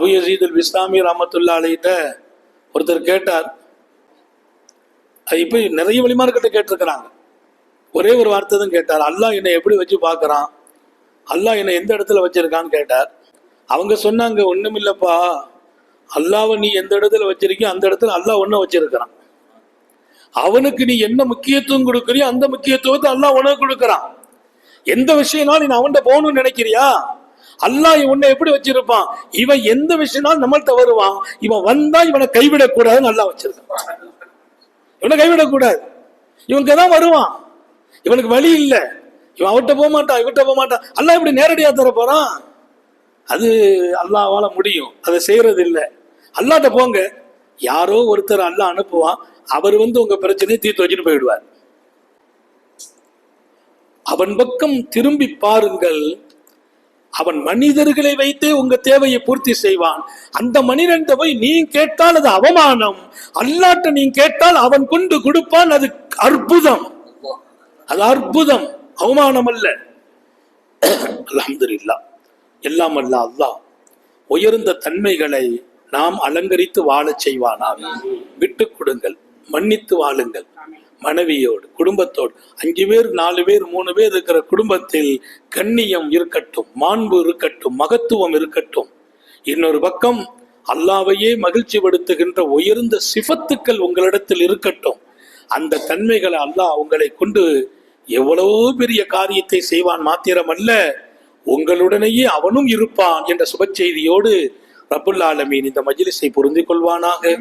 அபுயசீதுல் இஸ்லாமி ரஹமத்துல்லா அலைகிட்ட ஒருத்தர் கேட்டார். இப்போ நிறைய வழிமார்கிட்ட கேட்டிருக்கிறாங்க. ஒரே ஒரு வார்த்தை தான் கேட்டார். அல்லாஹ் என்னை எப்படி வச்சு பார்க்கறான்? அல்லாஹ் என்னை எந்த இடத்துல வச்சிருக்கான்னு கேட்டார். அவங்க சொன்னாங்க ஒண்ணுமில்லப்பா அல்லாவை நீ எந்த இடத்துல வச்சிருக்கியோ அந்த இடத்துல அல்லாஹ் ஒன்றை வச்சிருக்கிறான். அவனுக்கு நீ என்ன முக்கியத்துவம் கொடுக்குறியோ அந்த முக்கியத்துவத்தை அல்லாஹ் உனக்கு கொடுக்கறான். எந்த விஷயம்னாலும் நீ அவன்கிட்ட போகணும்னு நினைக்கிறியா? அல்லாஹ் உன்னை எப்படி வச்சிருப்பான்? இவன் எந்த விஷயம்னாலும் நம்மள்ட்ட வருவான். இவன் வந்தா இவனை கைவிடக்கூடாதுன்னு நல்லா வச்சிருக்கான். இவனை கைவிடக்கூடாது. இவனுக்கு தான் வருவான். இவனுக்கு வழி இல்லை. இவன் அவன்கிட்ட போக மாட்டான் இவன்கிட்ட போக மாட்டான். அல்லா இப்படி நேரடியா தர போறான்? அது அல்லாவால முடியும். அதை செய்யறது இல்லை. அல்லாட்ட போங்க. யாரோ ஒருத்தர் அல்லா அனுப்புவான். அவர் வந்து உங்க பிரச்சனையை தீர்த்து வச்சுட்டு போயிடுவார். அவன் பக்கம் திரும்பி பாருங்கள். அவன் மனிதர்களை வைத்தே உங்க தேவையை பூர்த்தி செய்வான். அந்த மனிதன் போய் நீ கேட்டால் அது அவமானம். அல்லாட்ட நீ கேட்டால் அவன் கொண்டு கொடுப்பான். அது அற்புதம். அது அற்புதம். அவமானம் அல்ல. அல்ஹம்துலில்லாஹ் எல்லாம் அல்ல அல்லாஹ். உயர்ந்த தன்மைகளை நாம் அலங்கரித்து வாழச் செய்வானாக விட்டு கொடுங்கள். மன்னித்து வாழுங்கள். மனைவியோடு குடும்பத்தோடு. அஞ்சு பேர் நாலு பேர் மூணு பேர் இருக்கிற குடும்பத்தில் கண்ணியம் இருக்கட்டும் மாண்பு இருக்கட்டும் மகத்துவம் இருக்கட்டும். இன்னொரு பக்கம் அல்லாவையே மகிழ்ச்சிப்படுத்துகின்ற உயர்ந்த சிபத்துக்கள் உங்களிடத்தில் இருக்கட்டும். அந்த தன்மைகளை அல்லாஹ் உங்களை கொண்டு எவ்வளவோ பெரிய காரியத்தை செய்வான் மாத்திரமல்ல உங்களுடனேயே அவனும் இருப்பான் என்ற சுப செய்தியோடு ரபுல் ஆலமீன் இந்த மஜிலிசை புரிந்து கொள்வானாக.